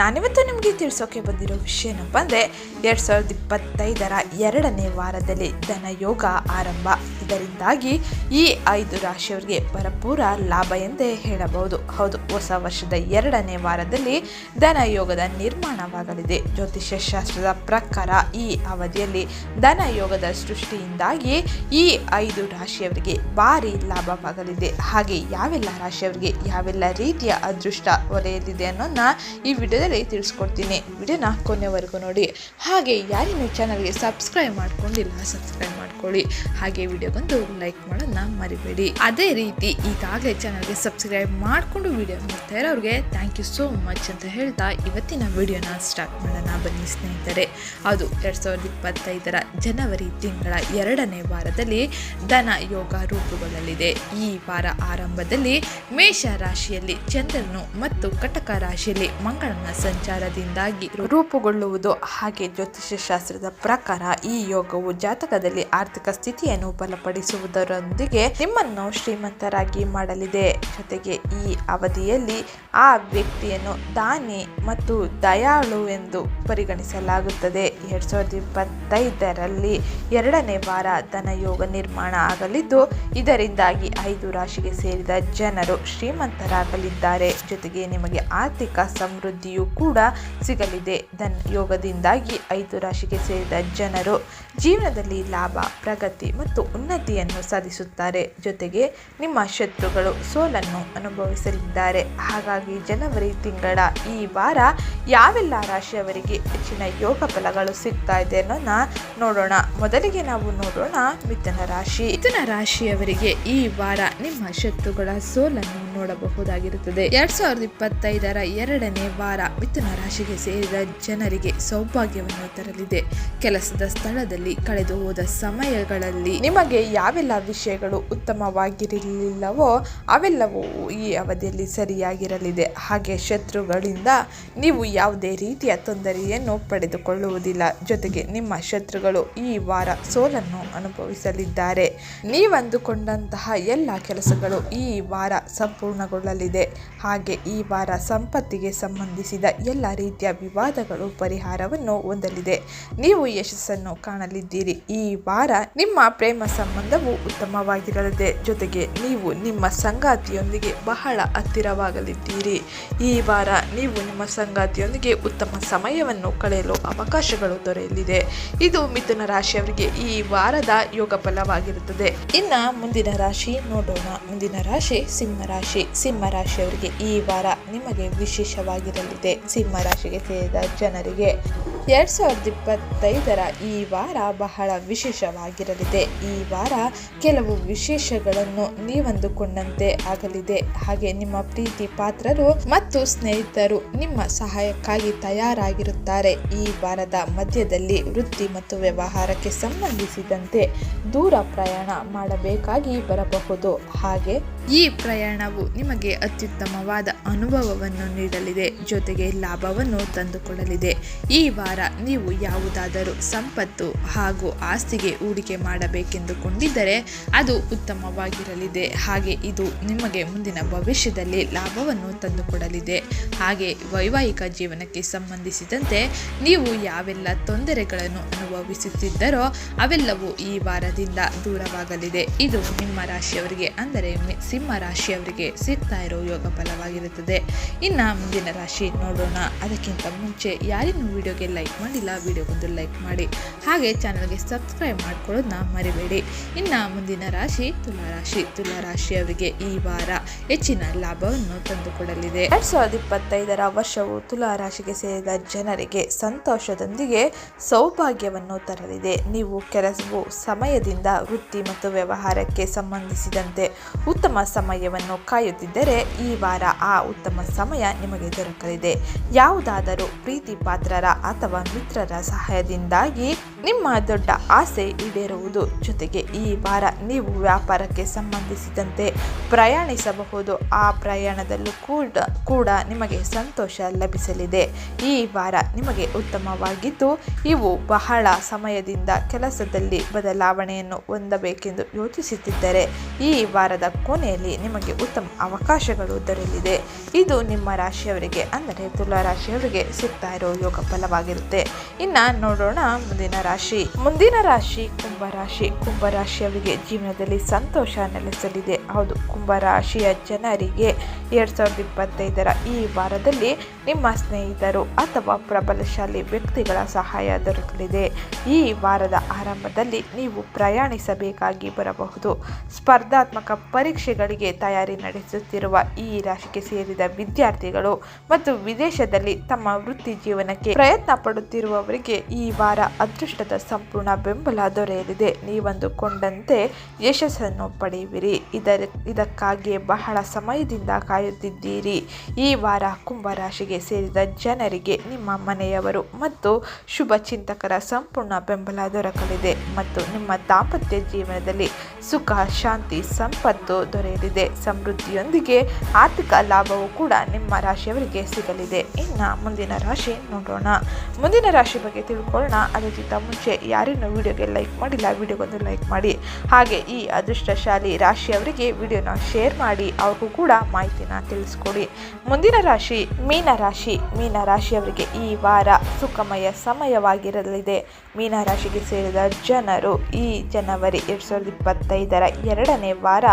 ನಾನಿವತ್ತು ನಿಮಗೆ ತಿಳಿಸೋಕೆ ಬಂದಿರೋ ವಿಷಯ ಏನಪ್ಪ ಅಂದರೆ ಎರಡು ಸಾವಿರದ ಇಪ್ಪತ್ತೈದರ ಎರಡನೇ ವಾರದಲ್ಲಿ ಧನಯೋಗ ಆರಂಭ. ಇದರಿಂದಾಗಿ ಈ ಐದು ರಾಶಿಯವರಿಗೆ ಭರಪೂರ ಲಾಭ ಎಂದೇ ಹೇಳಬಹುದು. ಹೌದು, ಹೊಸ ವರ್ಷದ ಎರಡನೇ ವಾರದಲ್ಲಿ ಧನಯೋಗದ ನಿರ್ಮಾಣವಾಗಲಿದೆ. ಜ್ಯೋತಿಷ್ಯ ಶಾಸ್ತ್ರದ ಪ್ರಕಾರ ಈ ಅವಧಿಯಲ್ಲಿ ಧನಯೋಗದ ಸೃಷ್ಟಿಯಿಂದಾಗಿ ಈ ಐದು ರಾಶಿಯವರಿಗೆ ಭಾರಿ ಲಾಭವಾಗಲಿದೆ. ಹಾಗೆ ಯಾವೆಲ್ಲ ರಾಶಿಯವರಿಗೆ ಯಾವೆಲ್ಲ ರೀತಿಯ ಅದೃಷ್ಟ ಒಲೆಯಲಿದೆ ಅನ್ನೋದನ್ನ ಈ ವಿಡಿಯೋದಲ್ಲಿ ತಿಳಿಸ್ಕೊಡ್ತೀನಿ. ವಿಡಿಯೋನ ಕೊನೆವರೆಗೂ ನೋಡಿ. ಹಾಗೆ ಯಾರಿನ ಚಾನಲ್ಗೆ ಸಬ್ಸ್ಕ್ರೈಬ್ ಮಾಡ್ಕೊಂಡಿಲ್ಲ ಸಬ್ಸ್ಕ್ರೈಬ್ ಮಾಡ್ಕೊಳ್ಳಿ. ಹಾಗೆ ವಿಡಿಯೋ ಬಂದು ಲೈಕ್ ಮಾಡೋದನ್ನ ಮರಿಬೇಡಿ. ಅದೇ ರೀತಿ ಈಗಾಗಲೇ ಚಾನಲ್ಗೆ ಸಬ್ಸ್ಕ್ರೈಬ್ ಮಾಡಿಕೊಂಡು ವಿಡಿಯೋ ನೋಡ್ತಾ ಇರೋರಿಗೆ ಥ್ಯಾಂಕ್ ಯು ಸೋ ಮಚ್ ಅಂತ ಹೇಳ್ತಾ ಇವತ್ತಿನ ವಿಡಿಯೋನ ಸ್ಟಾರ್ಟ್ ಮಾಡೋಣ ಬನ್ನಿ ಸ್ನೇಹಿತರೆ. ಅದು ಎರಡು ಸಾವಿರದ ಇಪ್ಪತ್ತೈದರ ಜನವರಿ ತಿಂಗಳ ಎರಡನೇ ವಾರದಲ್ಲಿ ಧನ ಯೋಗ ರೂಪುಗೊಳ್ಳಲಿದೆ. ಈ ವಾರ ಆರಂಭದಲ್ಲಿ ಮೇಷ ರಾಶಿಯಲ್ಲಿ ಚಂದ್ರನು ಮತ್ತು ಕಟಕ ರಾಶಿಯಲ್ಲಿ ಮಂಗಳನ ಸಂಚಾರದಿಂದಾಗಿ ರೂಪುಗೊಳ್ಳುವುದು ಹಾಗೆ ಜ್ಯೋತಿಷ್ಯ ಶಾಸ್ತ್ರದ ಪ್ರಕಾರ ಈ ಯೋಗವು ಜಾತಕದಲ್ಲಿ ಆರ್ಥಿಕ ಸ್ಥಿತಿಯನ್ನು ಬಲಪಡಿಸುವುದರೊಂದಿಗೆ ನಿಮ್ಮನ್ನು ಶ್ರೀಮಂತರಾಗಿ ಮಾಡಲಿದೆ. ಜೊತೆಗೆ ಈ ಅವಧಿಯಲ್ಲಿ ಆ ವ್ಯಕ್ತಿಯನ್ನು ದಾನಿ ಮತ್ತು ದಯಾಳು ಎಂದು ಪರಿಗಣಿಸಲಾಗುತ್ತದೆ. ಎರಡ್ ಸಾವಿರದ ಇಪ್ಪತ್ತೈದರಲ್ಲಿ ಎರಡನೇ ವಾರ ಧನಯೋಗ ನಿರ್ಮಾಣ ಆಗಲಿದ್ದು, ಇದರಿಂದಾಗಿ ಐದು ರಾಶಿಗೆ ಸೇರಿದ ಜನರು ಶ್ರೀಮಂತರಾಗಲಿದ್ದಾರೆ. ಜೊತೆಗೆ ನಿಮಗೆ ಆರ್ಥಿಕ ಸಮೃದ್ಧಿಯೂ ಕೂಡ ಸಿಗಲಿದೆ. ಧನ್ ಯೋಗದಿಂದಾಗಿ ಐದು ರಾಶಿಗೆ ಸೇರಿದ ಜನರು ಜೀವನದಲ್ಲಿ ಲಾಭ, ಪ್ರಗತಿ ಮತ್ತು ಉನ್ನತಿಯನ್ನು ಸಾಧಿಸುತ್ತಾರೆ. ಜೊತೆಗೆ ನಿಮ್ಮ ಶತ್ರುಗಳು ಸೋಲನ್ನು ಅನುಭವಿಸಲಿದ್ದಾರೆ. ಹಾಗಾಗಿ ಜನವರಿ ತಿಂಗಳ ಈ ವಾರ ಯಾವೆಲ್ಲ ರಾಶಿಯವರಿಗೆ ಹೆಚ್ಚಿನ ಯೋಗ ಫಲಗಳು ಸಿಗ್ತಾ ಇದೆ ಅನ್ನೋದನ್ನ ನೋಡೋಣ. ಮೊದಲಿಗೆ ನಾವು ನೋಡೋಣ ಮಿಥುನ ರಾಶಿ. ಮಿಥುನ ರಾಶಿಯವರಿಗೆ ಈ ವಾರ ನಿಮ್ಮ ಶತ್ರುಗಳ ಸೋಲನ್ನು ನೋಡಬಹುದಾಗಿರುತ್ತದೆ. ಎರಡ್ ಸಾವಿರದ ಇಪ್ಪತ್ತೈದರ ಎರಡನೇ ವಾರ ಮಿಥುನ ರಾಶಿಗೆ ಸೇರಿದ ಜನರಿಗೆ ಸೌಭಾಗ್ಯವನ್ನು ತರಲಿದೆ. ಕೆಲಸದ ಸ್ಥಳದಲ್ಲಿ ಕಳೆದು ಹೋದ ಸಮಯಗಳಲ್ಲಿ ನಿಮಗೆ ಯಾವೆಲ್ಲ ವಿಷಯಗಳು ಉತ್ತಮವಾಗಿರಲಿಲ್ಲವೋ ಅವೆಲ್ಲವೂ ಈ ಅವಧಿಯಲ್ಲಿ ಸರಿಯಾಗಿರಲಿದೆ. ಹಾಗೆ ಶತ್ರುಗಳಿಂದ ನೀವು ಯಾವುದೇ ರೀತಿಯ ತೊಂದರೆಯನ್ನು ಪಡೆದುಕೊಳ್ಳುವುದಿಲ್ಲ. ಜೊತೆಗೆ ನಿಮ್ಮ ಶತ್ರುಗಳು ಈ ವಾರ ಸೋಲನ್ನು ಅನುಭವಿಸಲಿದ್ದಾರೆ. ನೀವಂದುಕೊಂಡಂತಹ ಎಲ್ಲ ಕೆಲಸಗಳು ಈ ವಾರ ಸಂಪೂರ್ಣಗೊಳ್ಳಲಿದೆ ಹಾಗೆ ಈ ವಾರ ಸಂಪತ್ತಿಗೆ ಸಂಬಂಧಿಸಿದ ಎಲ್ಲ ರೀತಿಯ ವಿವಾದಗಳು ಪರಿಹಾರವನ್ನು ಹೊಂದಲಿದೆ. ನೀವು ಯಶಸ್ಸನ್ನು ಕಾಣಲಿದ್ದೀರಿ. ಈ ವಾರ ನಿಮ್ಮ ಪ್ರೇಮ ಸಂಬಂಧವು ಉತ್ತಮವಾಗಿರಲಿದೆ. ಜೊತೆಗೆ ನೀವು ನಿಮ್ಮ ಸಂಗಾತಿಯೊಂದಿಗೆ ಬಹಳ ಹತ್ತಿರವಾಗಲಿದ್ದೀರಿ. ಈ ವಾರ ನೀವು ನಿಮ್ಮ ಸಂಗಾತಿಯೊಂದಿಗೆ ಉತ್ತಮ ಸಮಯವನ್ನು ಕಳೆಯಲು ಅವಕಾಶಗಳು ದೊರೆಯಲಿದೆ. ಇದು ಮಿಥುನ ರಾಶಿಯವರಿಗೆ ಈ ವಾರದ ಯೋಗ ಫಲವಾಗಿರುತ್ತದೆ ಇನ್ನ ಮುಂದಿನ ರಾಶಿ ನೋಡೋಣ. ಮುಂದಿನ ರಾಶಿ ಸಿಂಹ ರಾಶಿ. ಸಿಂಹ ರಾಶಿಯವರಿಗೆ ಈ ವಾರ ನಿಮಗೆ ವಿಶೇಷವಾಗಿರಲಿದೆ. ಸಿಂಹ ರಾಶಿಗೆ ಸೇರಿದ ಜನರಿಗೆ ಎರಡ್ ಸಾವಿರದ ಇಪ್ಪತ್ತೈದರ ಈ ವಾರ ಬಹಳ ವಿಶೇಷವಾಗಿರಲಿದೆ. ಈ ವಾರ ಕೆಲವು ವಿಶೇಷಗಳನ್ನು ನೀವಂದುಕೊಂಡಂತೆ ಆಗಲಿದೆ. ಹಾಗೆ ನಿಮ್ಮ ಪ್ರೀತಿ ಪಾತ್ರರು ಮತ್ತು ಸ್ನೇಹಿತರು ನಿಮ್ಮ ಸಹಾಯಕ್ಕಾಗಿ ತಯಾರಾಗಿರುತ್ತಾರೆ. ಈ ವಾರದ ಮಧ್ಯದಲ್ಲಿ ವೃತ್ತಿ ಮತ್ತು ವ್ಯವಹಾರಕ್ಕೆ ಸಂಬಂಧಿಸಿದಂತೆ ದೂರ ಪ್ರಯಾಣ ಮಾಡಬೇಕಾಗಿ ಬರಬಹುದು. ಹಾಗೆ ಈ ಪ್ರಯಾಣವು ನಿಮಗೆ ಅತ್ಯುತ್ತಮವಾದ ಅನುಭವವನ್ನು ನೀಡಲಿದೆ. ಜೊತೆಗೆ ಲಾಭವನ್ನು ತಂದುಕೊಡಲಿದೆ. ಈ ವಾರ ನೀವು ಯಾವುದಾದರೂ ಸಂಪತ್ತು ಹಾಗೂ ಆಸ್ತಿಗೆ ಹೂಡಿಕೆ ಮಾಡಬೇಕೆಂದುಕೊಂಡಿದ್ದರೆ ಅದು ಉತ್ತಮವಾಗಿರಲಿದೆ. ಹಾಗೆ ಇದು ನಿಮಗೆ ಮುಂದಿನ ಭವಿಷ್ಯದಲ್ಲಿ ಲಾಭವನ್ನು ತಂದುಕೊಡಲಿದೆ. ಹಾಗೆ ವೈವಾಹಿಕ ಜೀವನಕ್ಕೆ ಸಂಬಂಧಿಸಿದಂತೆ ನೀವು ಯಾವೆಲ್ಲ ತೊಂದರೆಗಳನ್ನು ಅನುಭವಿಸುತ್ತಿದ್ದರೋ ಅವೆಲ್ಲವೂ ಈ ವಾರದಿಂದ ದೂರವಾಗಲಿದೆ. ಇದು ನಿಮ್ಮ ರಾಶಿಯವರಿಗೆ ಅಂದರೆ ಸಿಂಹ ರಾಶಿಯವರಿಗೆ ಸಿಗ್ತಾ ಇರೋ ಯೋಗ ಫಲವಾಗಿರುತ್ತದೆ ಇನ್ನು ಮುಂದಿನ ರಾಶಿ ನೋಡೋಣ. ಅದಕ್ಕಿಂತ ಮುಂಚೆ ಯಾರಿನ್ನೂ ವಿಡಿಯೋಗೆ ಲೈಕ್ ಮಾಡಿಲ್ಲ, ವಿಡಿಯೋಗೊಂದು ಲೈಕ್ ಮಾಡಿ. ಹಾಗೆ ಚಾನಲ್ಗೆ ಸಬ್ಸ್ಕ್ರೈಬ್ ಮಾಡ್ಕೊಳ್ಳೋದನ್ನ ಮರಿಬೇಡಿ. ಇನ್ನು ಮುಂದಿನ ರಾಶಿ ತುಲಾ ರಾಶಿ. ತುಲಾ ರಾಶಿಯವರಿಗೆ ಈ ವಾರ ಹೆಚ್ಚಿನ ಲಾಭವನ್ನು ತಂದುಕೊಡಲಿದೆ ಎರಡ್ ಸಾವಿರದ ಇಪ್ಪತ್ತೈದರ ವರ್ಷವು ತುಲಾ ರಾಶಿಗೆ ಸೇರಿದ ಜನರಿಗೆ ಸಂತೋಷದೊಂದಿಗೆ ಸೌಭಾಗ್ಯವನ್ನು ತರಲಿದೆ. ನೀವು ಕೆಲಸವು ಸಮಯದಿಂದ ವೃತ್ತಿ ಮತ್ತು ವ್ಯವಹಾರಕ್ಕೆ ಸಂಬಂಧಿಸಿದಂತೆ ಉತ್ತಮ ಸಮಯವನ್ನು ಕಾಯುತ್ತಿದ್ದರೆ ಈ ವಾರ ಆ ಉತ್ತಮ ಸಮಯ ನಿಮಗೆ ದೊರಕಲಿದೆ. ಯಾವುದಾದರೂ ಪ್ರೀತಿ ಪಾತ್ರರ ಅಥವಾ ಮಿತ್ರರ ಸಹಾಯದಿಂದಾಗಿ ನಿಮ್ಮ ದೊಡ್ಡ ಆಸೆ ಈಡೇರುವುದು. ಜೊತೆಗೆ ಈ ವಾರ ನೀವು ವ್ಯಾಪಾರಕ್ಕೆ ಸಂಬಂಧಿಸಿದಂತೆ ಪ್ರಯಾಣಿಸಬಹುದು. ಆ ಪ್ರಯಾಣದಲ್ಲೂ ಕೂಡ ಕೂಡ ನಿಮಗೆ ಸಂತೋಷ ಲಭಿಸಲಿದೆ. ಈ ವಾರ ನಿಮಗೆ ಉತ್ತಮವಾಗಿದ್ದು, ಇವು ಬಹಳ ಸಮಯದಿಂದ ಕೆಲಸದಲ್ಲಿ ಬದಲಾವಣೆಯನ್ನು ಹೊಂದಬೇಕೆಂದು ಯೋಚಿಸುತ್ತಿದ್ದರೆ, ಈ ವಾರದ ಕೊನೆಯಲ್ಲಿ ನಿಮಗೆ ಉತ್ತಮ ಅವಕಾಶಗಳು ದೊರೆಯಲಿದೆ. ಇದು ನಿಮ್ಮ ರಾಶಿಯವರಿಗೆ, ಅಂದರೆ ತುಲಾ ರಾಶಿಯವರಿಗೆ ಸಿಗ್ತಾ ಇರೋ ಯೋಗ ಫಲವಾಗಿರುತ್ತೆ. ಇನ್ನ ನೋಡೋಣ ಮುಂದಿನ ರಾಶಿ. ಮುಂದಿನ ರಾಶಿ ಕುಂಭರಾಶಿ ಕುಂಭರಾಶಿಯವರಿಗೆ ಜೀವನದಲ್ಲಿ ಸಂತೋಷ ನೆಲೆಸಲಿದೆ. ಹೌದು ಕುಂಭರಾಶಿಯ ಜನರಿಗೆ ಎರಡ್ ಸಾವಿರದ ಇಪ್ಪತ್ತೈದರ ಈ ವಾರದಲ್ಲಿ ನಿಮ್ಮ ಸ್ನೇಹಿತರು ಅಥವಾ ಪ್ರಬಲಶಾಲಿ ವ್ಯಕ್ತಿಗಳ ಸಹಾಯ ದೊರಕಲಿದೆ. ಈ ವಾರದ ಆರಂಭದಲ್ಲಿ ನೀವು ಪ್ರಯಾಣಿಸಬೇಕಾಗಿ ಬರಬಹುದು. ಸ್ಪರ್ಧಾತ್ಮಕ ಪರೀಕ್ಷೆಗಳಿಗೆ ತಯಾರಿ ನಡೆಸುತ್ತಿರುವ ಈ ರಾಶಿಗೆ ಸೇರಿದ ವಿದ್ಯಾರ್ಥಿಗಳು ಮತ್ತು ವಿದೇಶದಲ್ಲಿ ತಮ್ಮ ವೃತ್ತಿ ಜೀವನಕ್ಕೆ ಪ್ರಯತ್ನ ಪಡುತ್ತಿರುವವರಿಗೆ ಈ ವಾರ ಅದೃಷ್ಟದ ಸಂಪೂರ್ಣ ಬೆಂಬಲ ದೊರೆಯಲಿದೆ. ನೀವಂದುಕೊಂಡಂತೆ ಯಶಸ್ಸನ್ನು ಪಡೆಯುವಿರಿ. ಇದರ, ಇದಕ್ಕಾಗಿಯೇ ಬಹಳ ಸಮಯದಿಂದ ಕಾಯುತ್ತಿದ್ದೀರಿ. ಈ ವಾರ ಕುಂಭರಾಶಿಗೆ ಸೇರಿದ ಜನರಿಗೆ ನಿಮ್ಮ ಮನೆಯವರು ಮತ್ತು ಶುಭ ಚಿಂತಕರ ಸಂಪೂರ್ಣ ಬೆಂಬಲ ದೊರಕಲಿದೆ ಮತ್ತು ನಿಮ್ಮ ದಾಂಪತ್ಯ ಜೀವನದಲ್ಲಿ ಸುಖ, ಶಾಂತಿ, ಸಂಪತ್ತು ದೊರೆಯಲಿದೆ. ಸಮೃದ್ಧಿಯೊಂದಿಗೆ ಆರ್ಥಿಕ ಲಾಭವು ಕೂಡ ನಿಮ್ಮ ರಾಶಿಯವರಿಗೆ ಸಿಗಲಿದೆ. ಇನ್ನು ಮುಂದಿನ ರಾಶಿ ನೋಡೋಣ. ಮುಂದಿನ ರಾಶಿ ಬಗ್ಗೆ ತಿಳ್ಕೊಳ್ಳೋಣ. ಅದಕ್ಕಿಂತ ಮುಂಚೆ ಯಾರಿನ್ನೂ ವಿಡಿಯೋಗೆ ಲೈಕ್ ಮಾಡಿಲ್ಲ, ವಿಡಿಯೋಗೊಂದು ಲೈಕ್ ಮಾಡಿ. ಹಾಗೆ ಈ ಅದೃಷ್ಟಶಾಲಿ ರಾಶಿಯವರಿಗೆ ವಿಡಿಯೋನ ಶೇರ್ ಮಾಡಿ. ಅವ್ರಿಗೂ ಕೂಡ ಮಾಹಿತಿನ ತಿಳಿಸ್ಕೊಡಿ. ಮುಂದಿನ ರಾಶಿ, ಮೀನ ರಾಶಿ. ಮೀನ ರಾಶಿಯವರಿಗೆ ಈ ವಾರ ಸುಖಮಯ ಸಮಯವಾಗಿರಲಿದೆ. ಮೀನ ರಾಶಿಗೆ ಸೇರಿದ ಜನರು ಈ ಜನವರಿ ಎರಡು ಸಾವಿರದ ಇಪ್ಪತ್ತೈದರ ಎರಡನೇ ವಾರ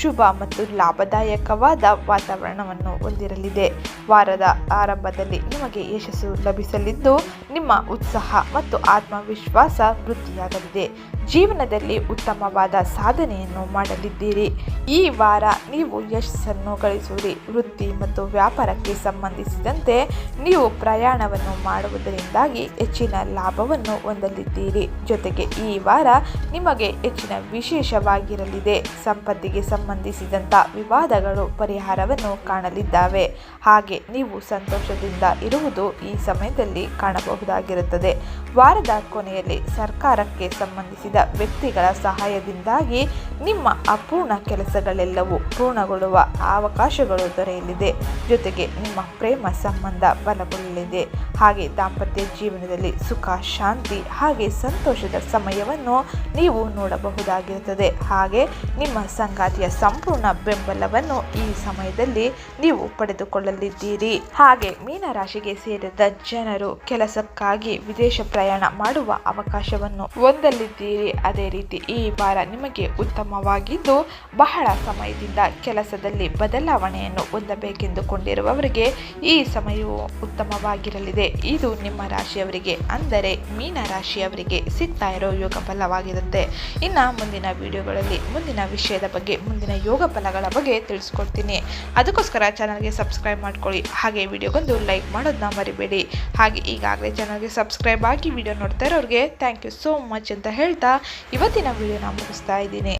ಶುಭ ಮತ್ತು ಲಾಭದಾಯಕವಾದ ವಾತಾವರಣವನ್ನು ಹೊಂದಿರಲಿದೆ. ವಾರದ ಆರಂಭದಲ್ಲಿ ನಿಮಗೆ ಯಶಸ್ಸು ಲಭಿಸಲಿದ್ದು ನಿಮ್ಮ ಉತ್ಸಾಹ ಮತ್ತು ಆತ್ಮವಿಶ್ವಾಸ ವೃದ್ಧಿಯಾಗಲಿದೆ. ಜೀವನದಲ್ಲಿ ಉತ್ತಮವಾದ ಸಾಧನೆಯನ್ನು ಮಾಡಲಿದ್ದೀರಿ. ಈ ವಾರ ನೀವು ಯಶಸ್ಸನ್ನು ಗಳಿಸುವಿರಿ. ವೃತ್ತಿ ಮತ್ತು ವ್ಯಾಪಾರಕ್ಕೆ ಸಂಬಂಧಿಸಿದಂತೆ ನೀವು ಪ್ರಯಾಣವನ್ನು ಮಾಡುವುದರಿಂದಾಗಿ ಹೆಚ್ಚಿನ ಲಾಭವನ್ನು ಹೊಂದಲಿದ್ದೀರಿ. ಜೊತೆಗೆ ಈ ವಾರ ನಿಮಗೆ ಹೆಚ್ಚಿನ ವಿಶೇಷವಾಗಿರಲಿದೆ. ಸಂಪತ್ತಿಗೆ ಸಂಬಂಧಿಸಿದಂಥ ವಿವಾದಗಳು, ಪರಿಹಾರವನ್ನು ಕಾಣಲಿದ್ದಾವೆ. ಹಾಗೆ ನೀವು ಸಂತೋಷದಿಂದ ಇರುವುದು ಈ ಸಮಯದಲ್ಲಿ ಕಾಣಬಹುದಾಗಿರುತ್ತದೆ. ವಾರದ ಕೊನೆಯಲ್ಲಿ ಸರ್ಕಾರಕ್ಕೆ ಸಂಬಂಧಿಸಿದ ವ್ಯಕ್ತಿಗಳ ಸಹಾಯದಿಂದಾಗಿ ನಿಮ್ಮ ಅಪೂರ್ಣ ಕೆಲಸಗಳೆಲ್ಲವೂ ಪೂರ್ಣಗೊಳ್ಳುವ ಅವಕಾಶಗಳು ದೊರೆಯಲಿದೆ. ಜೊತೆಗೆ ನಿಮ್ಮ ಪ್ರೇಮ ಸಂಬಂಧ ಬಲಗೊಳ್ಳಲಿದೆ. ಹಾಗೆ ದಾಂಪತ್ಯ ಜೀವನದಲ್ಲಿ ಸುಖ, ಶಾಂತಿ ಹಾಗೆ ಸಂತೋಷದ ಸಮಯವನ್ನು ನೀವು ನೋಡಬಹುದಾಗಿರುತ್ತದೆ. ಹಾಗೆ ನಿಮ್ಮ ಸಂಗಾತಿಯ ಸಂಪೂರ್ಣ ಬೆಂಬಲವನ್ನು ಈ ಸಮಯದಲ್ಲಿ ನೀವು ಪಡೆದುಕೊಳ್ಳಲಿದ್ದೀರಿ. ಹಾಗೆ ಮೀನರಾಶಿಗೆ ಸೇರಿದ ಜನರು ಕೆಲಸಕ್ಕಾಗಿ ವಿದೇಶ ಪ್ರಯಾಣ ಮಾಡುವ ಅವಕಾಶವನ್ನು ಹೊಂದಲಿದ್ದೀರಿ. ಅದೇ ರೀತಿ ಈ ವಾರ ನಿಮಗೆ ಉತ್ತಮವಾಗಿದ್ದು ಬಹಳ ಸಮಯದಿಂದ ಕೆಲಸದಲ್ಲಿ ಬದಲಾವಣೆಯನ್ನು ಹೊಂದಬೇಕೆಂದುಕೊಂಡಿರುವವರಿಗೆ ಈ ಸಮಯವು ಉತ್ತಮವಾಗಿರಲಿದೆ. ಇದು ನಿಮ್ಮ ರಾಶಿಯವರಿಗೆ, ಅಂದರೆ ಮೀನ ರಾಶಿಯವರಿಗೆ ಸಿಗ್ತಾ ಇರೋ ಯೋಗ ಫಲವಾಗಿರುತ್ತೆ. ಇನ್ನು ಮುಂದಿನ ವಿಡಿಯೋಗಳಲ್ಲಿ ಮುಂದಿನ ವಿಷಯದ ಬಗ್ಗೆ, ಮುಂದಿನ ಯೋಗ ಫಲಗಳ ಬಗ್ಗೆ ತಿಳಿಸ್ಕೊಡ್ತೀನಿ. ಅದಕ್ಕೋಸ್ಕರ ಚಾನಲ್ಗೆ ಸಬ್ಸ್ಕ್ರೈಬ್ ಮಾಡ್ಕೊಳ್ಳಿ. ಹಾಗೆ ವಿಡಿಯೋಗೊಂದು ಲೈಕ್ ಮಾಡೋದನ್ನ ಮರಿಬೇಡಿ. ಹಾಗೆ ಈಗಾಗಲೇ ಚಾನಲ್ಗೆ ಸಬ್ಸ್ಕ್ರೈಬ್ ಆಗಿ ವಿಡಿಯೋ ನೋಡ್ತಾ ಇರೋರಿಗೆ ಥ್ಯಾಂಕ್ ಯು ಸೋ ಮಚ್ ಅಂತ ಹೇಳ್ತಾ ಇವತ್ತಿನ ವಿಡಿಯೋನ ಮುಗಿಸ್ತಾ ಇದ್ದೀನಿ.